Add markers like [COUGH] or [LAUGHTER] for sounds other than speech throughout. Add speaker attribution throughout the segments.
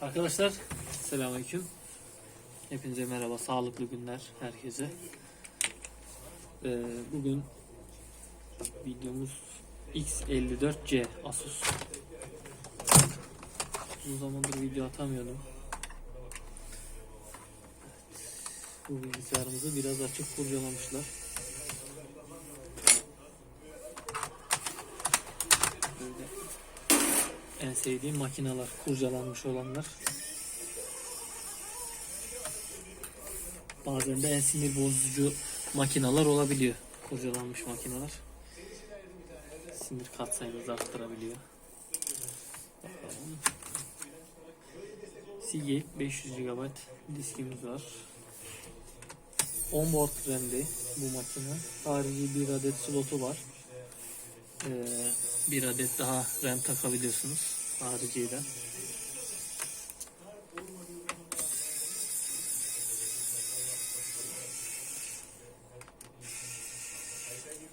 Speaker 1: Arkadaşlar selamünaleyküm. Hepinize merhaba, sağlıklı günler herkese. Ee, bugün videomuz X54C Asus. Uzun zamandır video atamıyordum. Evet, bu bilgisayarımızı biraz açık kurcalamışlar. Böyle en sevdiğim makineler, kurcalanmış olanlar. Bazen de en sinir bozucu makineler olabiliyor. Kurcalanmış makineler. Sinir katsayınızı arttırabiliyor. Bakalım. Seagate 500 GB diskimiz var. Onboard RAM'de bu makine. Harici bir adet slotu var. Ee, bir adet daha RAM takabiliyorsunuz hariciyle.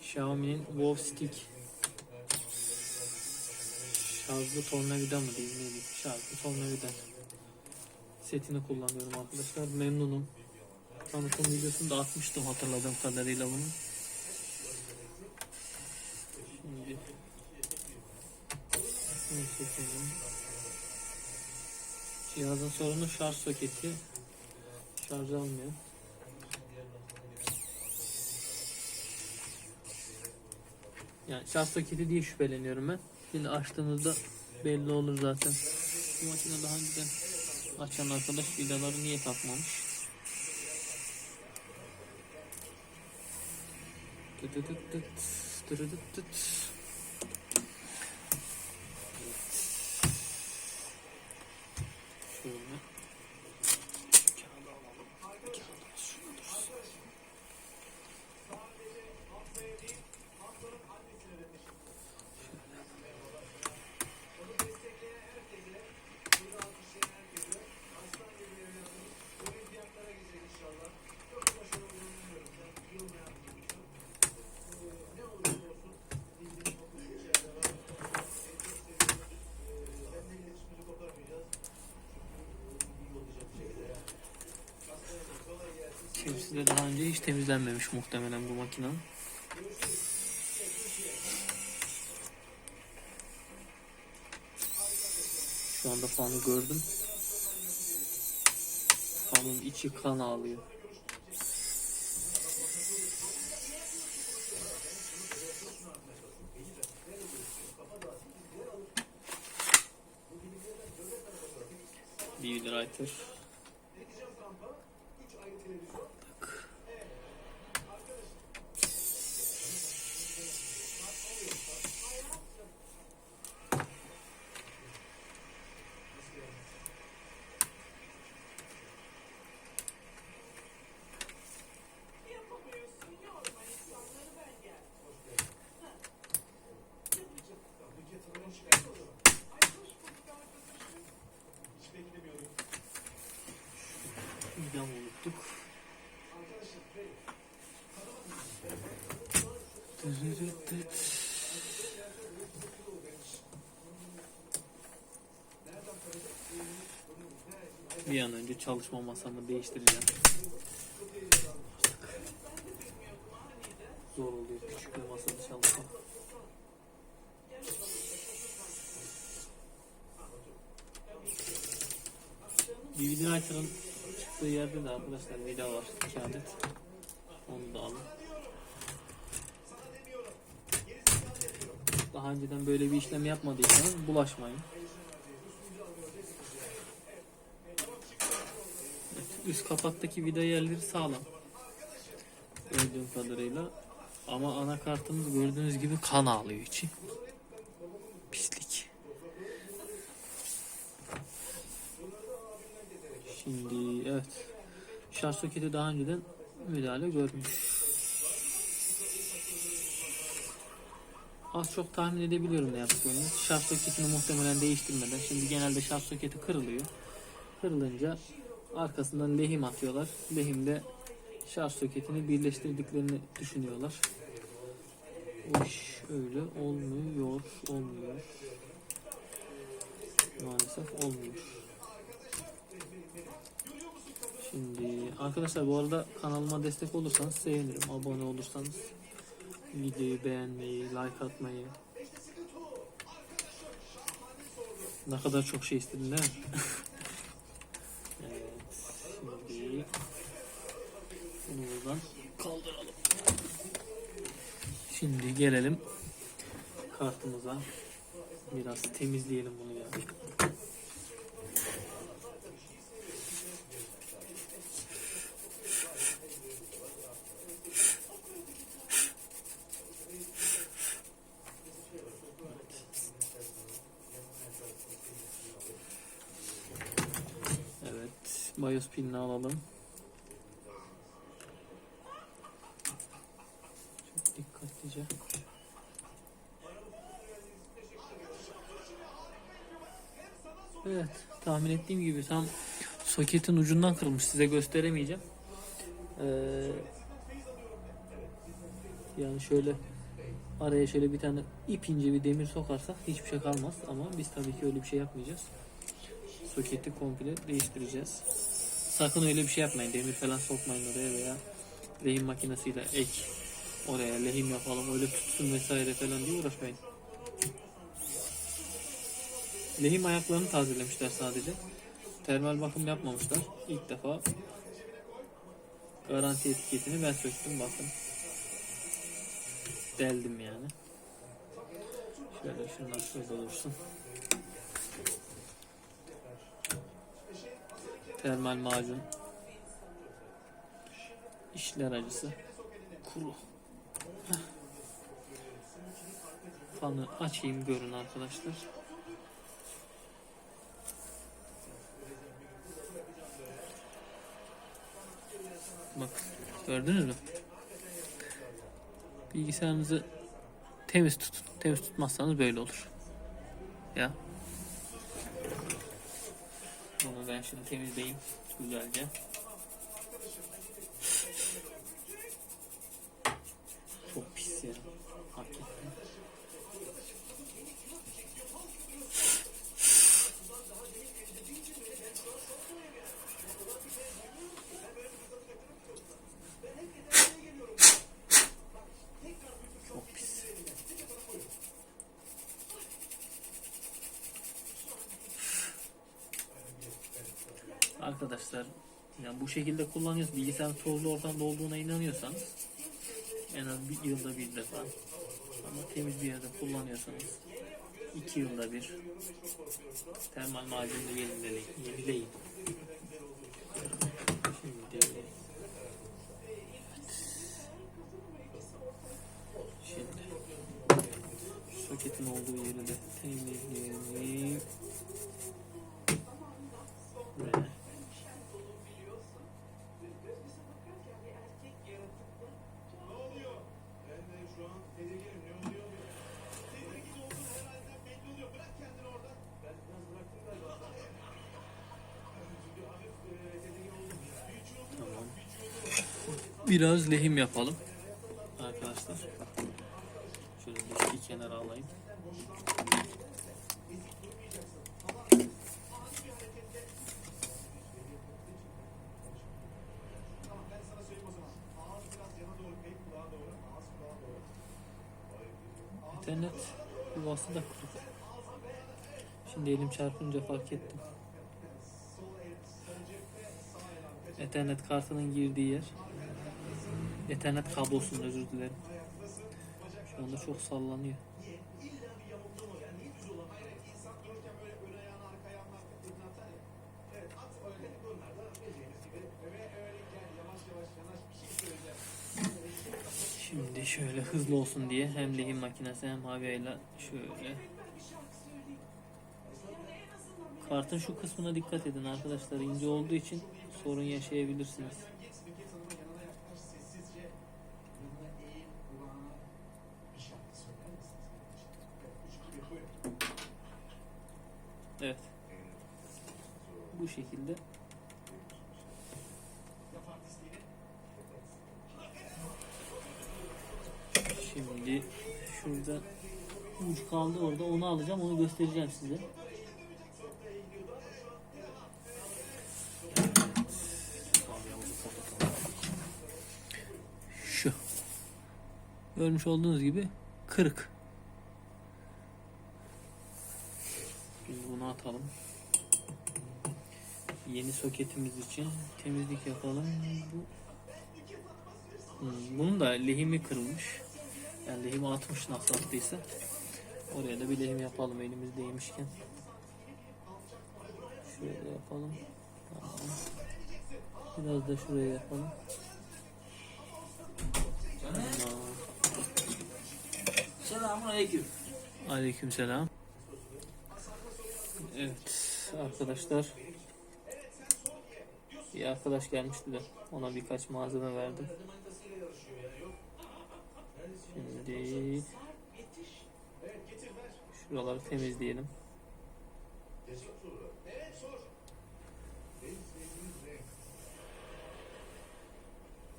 Speaker 1: Xiaomi'nin Wow Stick şarjlı tornavida mı diyeyim ne diyeyim şarjlı tornavida setini kullanıyorum arkadaşlar. Memnunum. Tanıtım videosunu da atmıştım hatırladığım kadarıyla bunun şimdi şunu cihazın sorunu şarj soketi şarj almıyor Yani şarj soketi diye şüpheleniyorum ben. Şimdi açtığınızda belli olur zaten. Bu makine daha önceden açan arkadaş vidaları niye takmamış? Tıt tıt tıt tıt, tıt tıt. Kimisi de daha önce hiç temizlenmemiş muhtemelen bu makinenin. Şu anda fanı gördüm. Fanın içi kan ağlıyor. DVD writer. Bir an önce çalışma masamı değiştireceğim. Zor oluyor küçük bir masada çalışmak. DVD Writer'ın çıktığı yerde de arkadaşlar vida var. 2 adet. Onu da alın. Daha önceden böyle bir işlem yapmadıysanız bulaşmayın. Evet, üst kapaktaki vida yerleri sağlam. Gördüğüm kadarıyla. Ama anakartımız gördüğünüz gibi kan ağlıyor içi. Pislik. Şimdi evet. Şarj soketi daha önceden müdahale görmüş. Az çok tahmin edebiliyorum ne yaptığını. Şarj soketini muhtemelen değiştirmeden. Şimdi genelde şarj soketi kırılıyor. Kırılınca arkasından lehim atıyorlar. Lehimde şarj soketini birleştirdiklerini düşünüyorlar. O iş öyle olmuyor. Olmuyor. Maalesef olmuyor. Şimdi arkadaşlar bu arada kanalıma destek olursanız sevinirim. Abone olursanız videoyu beğenmeyi, like atmayı. Ne kadar çok şey istedin değil mi? [LAUGHS] evet. Şimdi bunu buradan kaldıralım. Şimdi gelelim kartımıza. Biraz temizleyelim bunu ya. Evet, BIOS pinini alalım. Çok dikkatlice. Evet, tahmin ettiğim gibi tam soketin ucundan kırılmış. Size gösteremeyeceğim. Ee, yani şöyle araya şöyle bir tane ip ince bir demir sokarsak hiçbir şey kalmaz. Ama biz tabii ki öyle bir şey yapmayacağız. Soketi komple değiştireceğiz. Sakın öyle bir şey yapmayın. Demir falan sokmayın oraya veya lehim makinesiyle ek oraya lehim yapalım öyle tutsun vesaire falan diye uğraşmayın. Lehim ayaklarını tazelemişler sadece. Termal bakım yapmamışlar. İlk defa garanti etiketini ben söktüm bakın. Deldim yani. Şöyle şunlar şurada dursun. Termal macun. İşler acısı. Kuru. Fanı açayım görün arkadaşlar. Bak gördünüz mü? Bilgisayarınızı temiz tutun. Temiz tutmazsanız böyle olur. Ya. Bunu ben şimdi temizleyeyim güzelce. Çok pis ya. Hakikaten. Çok pis. Arkadaşlar yani bu şekilde kullanıyoruz. Bilgisayar tozlu ortamda olduğuna inanıyorsanız en az bir yılda bir defa ama temiz bir yerde kullanıyorsanız iki yılda bir termal macunla yenileyin. Şimdi Şimdi soketin olduğu yeri de temizleyelim. Biraz lehim yapalım. Arkadaşlar. Şöyle bir kenara alayım. İnternet yuvası da kırık. Şimdi elim çarpınca fark ettim. Ethernet kartının girdiği yer. Ethernet kablosunun özür dilerim. Şu anda çok sallanıyor. Şimdi şöyle hızlı olsun diye hem lehim makinesi hem havyayla şöyle Kartın şu kısmına dikkat edin arkadaşlar ince olduğu için sorun yaşayabilirsiniz. şekilde. Şimdi şurada uç kaldı orada onu alacağım onu göstereceğim size. Şu. Görmüş olduğunuz gibi kırık. Biz bunu atalım. Yeni soketimiz için temizlik yapalım. Bu Hmm, bunun da lehimi kırılmış. Yani lehimi atmış nasıl attıysa. Oraya da bir lehim yapalım elimizdeymişken. Şöyle yapalım. Tamam. Biraz da şuraya yapalım. Tamam.
Speaker 2: Selamun aleyküm.
Speaker 1: Aleykümselam. Evet arkadaşlar. Bir arkadaş gelmişti de ona birkaç malzeme verdim. Şimdi şuraları temizleyelim.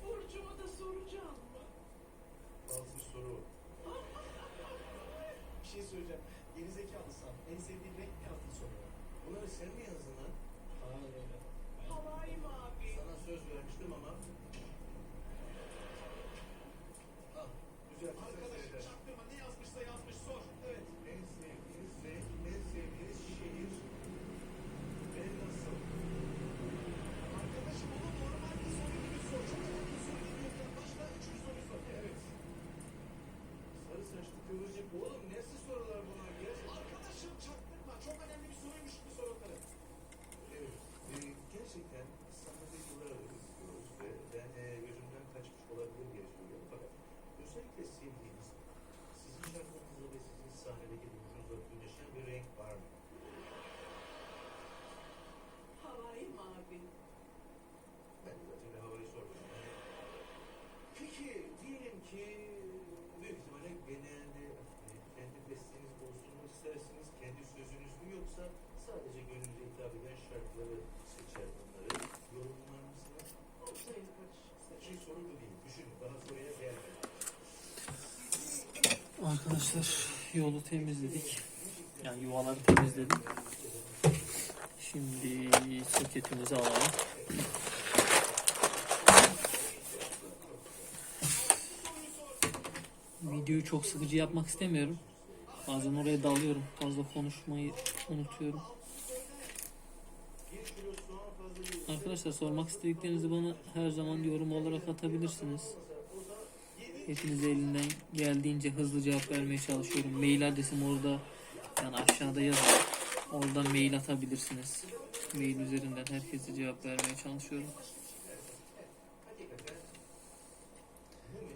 Speaker 3: Burcu'ma da soracağım.
Speaker 4: Bazı soru. bir şey söyleyeceğim. Geri zekalısın. En sevdiğin renk ne yazdın sonra? Bunları sen mi yazdın lan? Hayır öyle.
Speaker 3: Havai mavi.
Speaker 4: Sana söz vermiştim ama. Al. Güzel. Arkadaş çaktırma ne yazmışsa yazmış sor. Evet. En sevdiğiniz renk, en sevdiğiniz şehir. Ve nasıl? Arkadaşım onu normal bir soru gibi sor. Çok önemli bir soru değil. Yok, Başla üçüncü soruyu sor. Evet. Sarı saçlı kıvırcık. Oğlum nasıl sorular bunlar? Gerçekten. Arkadaşım çaktırma. Çok önemli bir soruymuş bu soruları. Evet. E, gerçekten sahnede yıllar izliyoruz ve ben e, gözümden kaçmış olabilir diye söylüyorum. Fakat özellikle sevdiğiniz, sizin şarkınızda sahnedeki duruşunuzla bütünleşen bir renk var mı?
Speaker 3: Havai mavi.
Speaker 4: Ben de zaten bir havayı sordum. Yani, peki diyelim ki büyük ihtimalle genelde e, kendi besteniz olsun mu istersiniz, kendi sözünüz mü yoksa sadece gönlünüze hitap eden şarkıları seçer bunları yorumlar mısınız?
Speaker 3: Ortaya kaç.
Speaker 4: Şey soru bu değil. Düşünün bana soruya gelmedi.
Speaker 1: Arkadaşlar yolu temizledik. Yani yuvaları temizledim. Şimdi soketimizi alalım. Videoyu çok sıkıcı yapmak istemiyorum. Bazen oraya dalıyorum. Fazla konuşmayı unutuyorum. Arkadaşlar sormak istediklerinizi bana her zaman yorum olarak atabilirsiniz. Hepinize elinden geldiğince hızlı cevap vermeye çalışıyorum. Mail adresim orada. Yani aşağıda yazıyor. Oradan mail atabilirsiniz. Mail üzerinden herkese cevap vermeye çalışıyorum.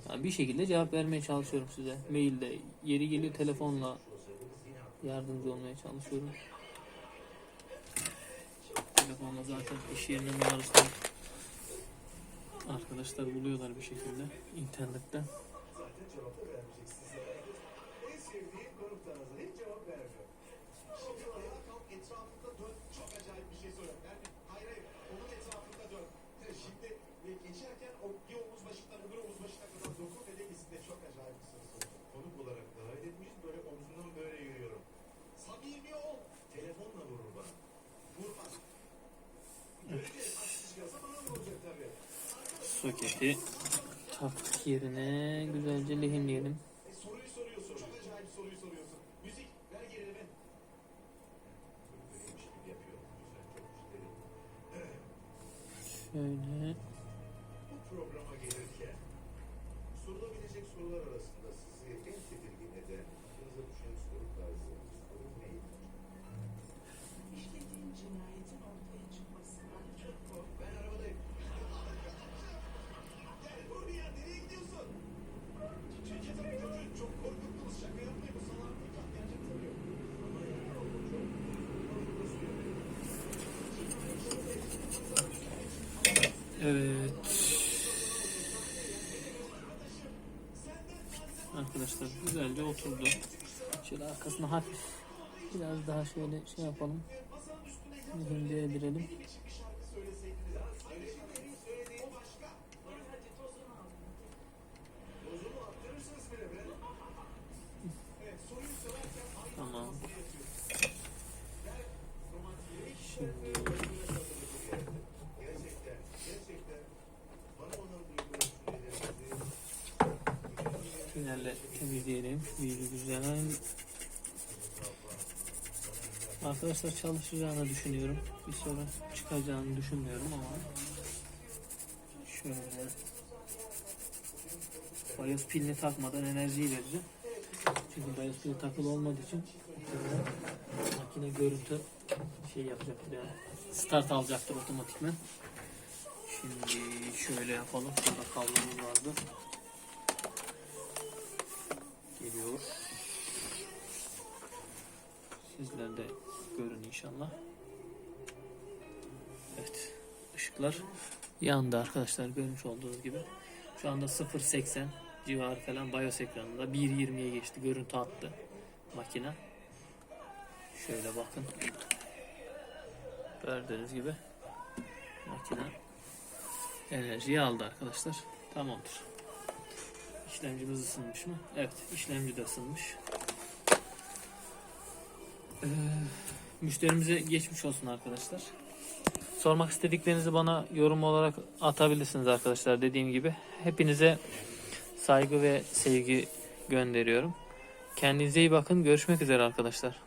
Speaker 1: Yani bir şekilde cevap vermeye çalışıyorum size. Mailde yeri geliyor telefonla yardımcı olmaya çalışıyorum. Telefonla zaten iş yerinin numarasını arkadaşlar buluyorlar bir şekilde internetten.
Speaker 4: Zaten cevap da vermeyeceksiniz. En sevdiğim konuk tarzı. Hiç cevap vermiyor. Şimdi ayağa kalk etrafında dön. Çok acayip bir şey söyle. Yani hayır hayır. Onun etrafında dön. Şimdi e, geçerken o bir omuz başından öbür omuz başına kadar dokun ve de ikisinde çok acayip bir soru soracağım. Konuk olarak davet etmiş. Böyle omzundan böyle yürüyorum. Samimi ol. Telefonla vurur bana. Vurmaz. Böyle bir aksi çıkarsa bana vuracak tabii.
Speaker 1: Soketi taktık yerine güzelce lehimleyelim.
Speaker 4: E,
Speaker 1: Evet. Arkadaşlar güzelce oturdu. Şöyle arkasına hafif biraz daha şöyle şey yapalım. Lehimde edirelim. Şöyle temizleyelim. Bir güzel. Arkadaşlar çalışacağını düşünüyorum. Bir sorun çıkacağını düşünmüyorum ama şöyle BIOS pilini takmadan enerjiyi vereceğim. Çünkü BIOS pili takılı olmadığı için makine görüntü şey yapacak yani start alacaktır otomatikman. Şimdi şöyle yapalım. Burada kablomuz vardı. Geliyor. Sizler de görün inşallah. Evet. ışıklar yandı arkadaşlar görmüş olduğunuz gibi. Şu anda 0.80 civarı falan BIOS ekranında 1.20'ye geçti. Görüntü attı makine. Şöyle bakın. Gördüğünüz gibi makine enerjiyi aldı arkadaşlar. Tamamdır. İşlemcimiz ısınmış mı? Evet, işlemci de ısınmış. Ee, müşterimize geçmiş olsun arkadaşlar. Sormak istediklerinizi bana yorum olarak atabilirsiniz arkadaşlar. Dediğim gibi hepinize saygı ve sevgi gönderiyorum. Kendinize iyi bakın. Görüşmek üzere arkadaşlar.